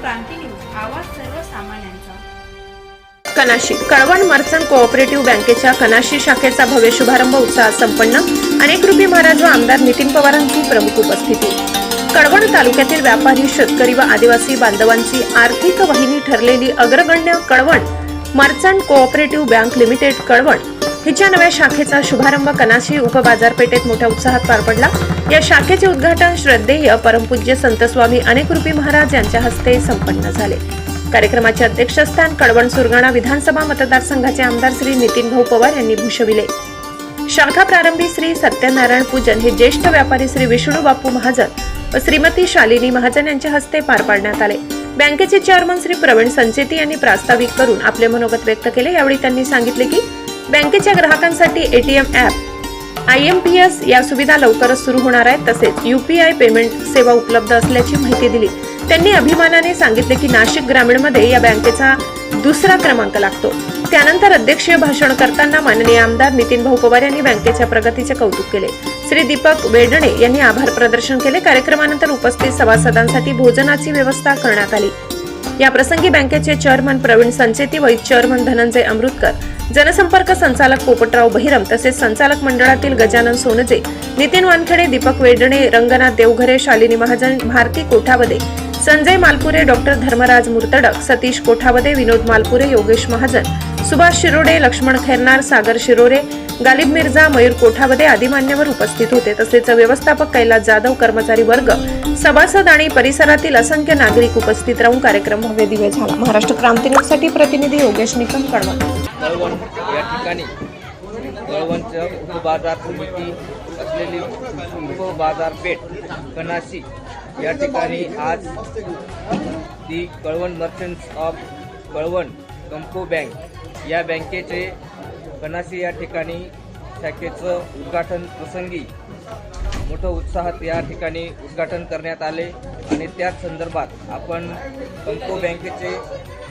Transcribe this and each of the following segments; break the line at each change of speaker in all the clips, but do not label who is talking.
क्रांती news आवाज सर्वसामान्यांचा.
Kanashi Kalwan merchant cooperative बँकेच्या कनाशी शाखेचा भव्य शुभारंभ उत्साहात संपन्न. अनेक रुपी महाराज व आमदार नितीन पवारांची प्रमुख उपस्थिती. कळवण तालुक्यातील व्यापारी शेतकरी व आदिवासी बांधवांची आर्थिक वाहिनी ठरलेली अग्रगण्य Kalwan merchant cooperative bank limited Kalwan. हिच्या नव्या शाखेचा शुभारंभ कनाशी उपबाजारपेठेत मोठ्या उत्साहात पार पडला. या शाखेचे उद्घाटन श्रद्धेय परमपूज्य संतस्वामी अनेकरूपी महाराज यांच्या हस्ते संपन्न झाले. कार्यक्रमाचे अध्यक्षस्थान कडवण सुरगाणा विधानसभा मतदारसंघाचे आमदार श्री नितीन भाऊ पवार यांनी भूषविले. शाखा प्रारंभी श्री सत्यनारायण पूजन हे ज्येष्ठ व्यापारी श्री विष्णू बापू महाजन व श्रीमती शालिनी महाजन यांच्या हस्ते पार पाडण्यात आले. बँकेचे चेअरमन श्री प्रवीण संचेती यांनी प्रास्ताविक करून आपले मनोगत व्यक्त केले. यावेळी त्यांनी सांगितले की बँकेच्या ग्राहकांसाठी ATM app. I M P S या सुविधा लवकरच सुरू होणार आहेत तसेच युपीआय पेमेंट सेवा उपलब्ध असल्याची माहिती दिली. त्यांनी अभिमानाने सांगितले की नाशिक ग्रामीणमध्ये या बँकेचा दुसरा क्रमांक लागतो. त्यानंतर अध्यक्षीय भाषण करताना माननीय आमदार नितीन भाऊ पवार यांनी बँकेच्या प्रगतीचे कौतुक केले. श्री दीपक वेडणे यांनी आभार प्रदर्शन केले. कार्यक्रमानंतर उपस्थित सभासदांसाठी भोजनाची व्यवस्था करण्यात आली. या प्रसंगी बँकेचे चेअरमन प्रवीण संचेती व चेअरमन धनंजय अमृतकर जनसंपर्क संचालक पोपटराव बहिरम तसेच संचालक मंडळातील गजानन सोनजे नितीन वानखेडे दीपक वेडणे रंगनाथ देवघरे शालिनी महाजन भारती कोठावदे संजय मालपुरे डॉक्टर धर्मराज मुर्तडक सतीश कोठावदे विनोद मालपुरे योगेश महाजन सुभाष शिरोडे लक्ष्मण खैरनार सागर शिरोरे गालिब मिर्झा मयूर कोठावदे आदी मान्यवर उपस्थित होते. तसेच व्यवस्थापक कैलास जाधव कर्मचारी वर्ग सभासद आणि परिसरातील असंख्य नागरिक उपस्थित राहून कार्यक्रम भव्य दिव्य झाला. महाराष्ट्र क्रांती न्यूजसाठी प्रतिनिधी योगेश निकम कळवण.
कळवण या ठिकाणी. कळवणचं उपबाजार समिती असलेली उपबाजारपेठ कनाशी या ठिकाणी आज the Kalwan merchants of Kalwan कंपो bank या बँकेचे कनाशी या ठिकाणी शाखेचं उद्घाटन प्रसंगी मोठं उत्साहात या ठिकाणी उद्घाटन करण्यात आले आणि त्याच संदर्भात आपण कंपो बँकेचे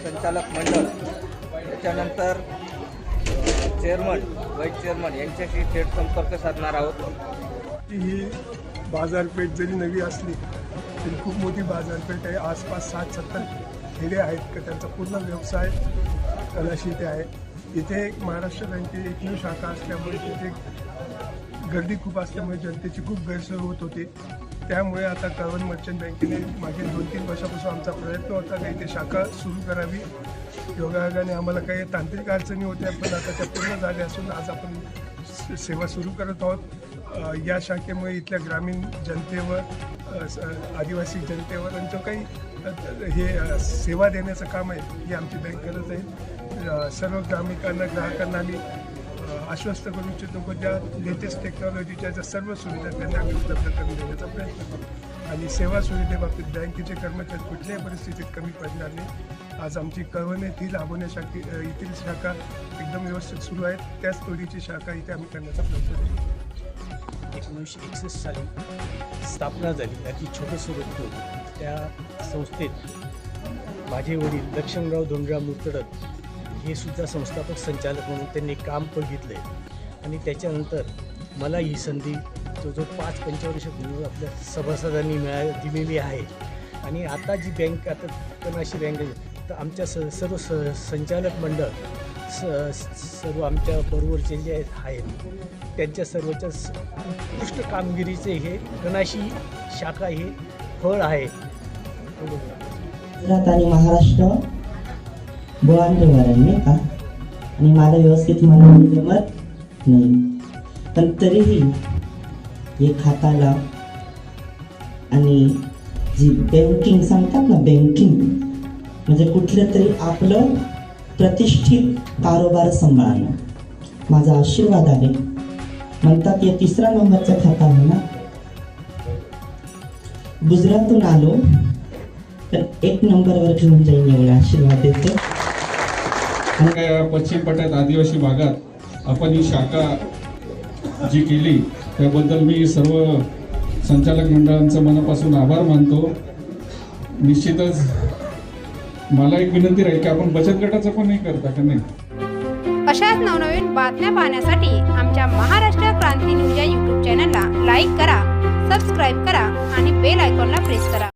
संचालक मंडळ त्याच्यानंतर चेअरमन व्हाईस चेअरमन यांच्याशी थेट संपर्क साधणार आहोत.
ही बाजारपेठ जरी नवी असली तरी खूप मोठी बाजारपेठ आहे. आसपास सात सत्तर खेडे आहेत का त्यांचा पूर्ण व्यवसाय कलाशी इथे आहे. इथे एक महाराष्ट्र बँकेची एकमेव शाखा असल्यामुळे तिथे गर्दी खूप असल्यामुळे जनतेची खूप गैरसोय होत होती. त्यामुळे आता कर्वन मर्चंट बँकेने मागील दोन तीन वर्षापासून आमचा प्रयत्न होता का इथे शाखा सुरू करावी. योगायोगाने आम्हाला काही तांत्रिक अडचणी होत्या पण आता त्या पूर्ण झाल्या असून आज आपण सेवा सुरू करत आहोत. या शाखेमुळे इथल्या ग्रामीण जनतेवर आदिवासी जनतेवर आणि जो काही हे सेवा देण्याचं काम आहे हे आमची बँक करत आहे. सर्व ग्रामिकांना ग्राहकांना आम्ही आश्वस्त करू इच्छितो की ज्या लेटेस्ट टेक्नॉलॉजीच्या ज्या सर्व सुविधा त्यांना आम्ही उपलब्ध करून देण्याचा प्रयत्न करू. आणि सेवा सुविधेबाबतीत बँकेचे कर्मचारी कुठल्याही परिस्थितीत कमी पडणार नाही. आज आमची कळवण येथील आबोने शाखे येथील शाखा एकदम व्यवस्थित सुरू आहेत. त्याच तोडीची शाखा इथे आम्ही करण्याचा प्रयत्न करू.
एकोणीसशे एकसष्ट साली स्थापना झाली. त्याची छोटं स्वरूप होतं. त्या संस्थेत माझे वडील लक्ष्मणराव धोंडराव मुर्तडक हे सुद्धा संस्थापक संचालक म्हणून त्यांनी काम बघितलं आहे आणि त्याच्यानंतर मला ही संधी जो जो पाच पंचवर्षापूर्वी आपल्या सभासदांनी मिळा दिलेली आहे. आणि आता जी बँक आता कनाशी बँक आहे तर आमच्या स सर्व स संचालक मंडळ स सर्व आमच्या बरोबरचे जे आहेत त्यांच्या सर्वच्या उत्कृष्ट कामगिरीचे हे कणाशी शाखा हे फळ आहे.
गुजरात आणि महाराष्ट्र. बोळांजवार नाही का आणि मला व्यवस्थित मला जमत नाही। पण तरीही एक हाताला आणि जी बँकिंग सांगतात ना बँकिंग म्हणजे कुठलं तरी आपलं प्रतिष्ठित कारोबार सांभाळणं। माझा आशीर्वाद आहे. म्हणतात या तिसरा नंबरचा खाता आहे ना गुजरातून आलो तर एक नंबरवर घेऊन जाईन एवढा आशीर्वाद देतो.
पश्चिम पट्ट्यात आदिवासी भागात आपण ही शाखा जी केली त्याबद्दल मी सर्व संचालक मंडळांचं मनापासून आभार मानतो. निश्चितच मला एक विनंती राहील की आपण बचत गटाचं पण नाही करता का नाही?
अशाच नवनवीन बातम्या पाहण्यासाठी आमच्या महाराष्ट्र क्रांती न्यूज या यूट्यूब चॅनलला लाईक करा सबस्क्राईब करा आणि बेल आयकॉनला प्रेस करा.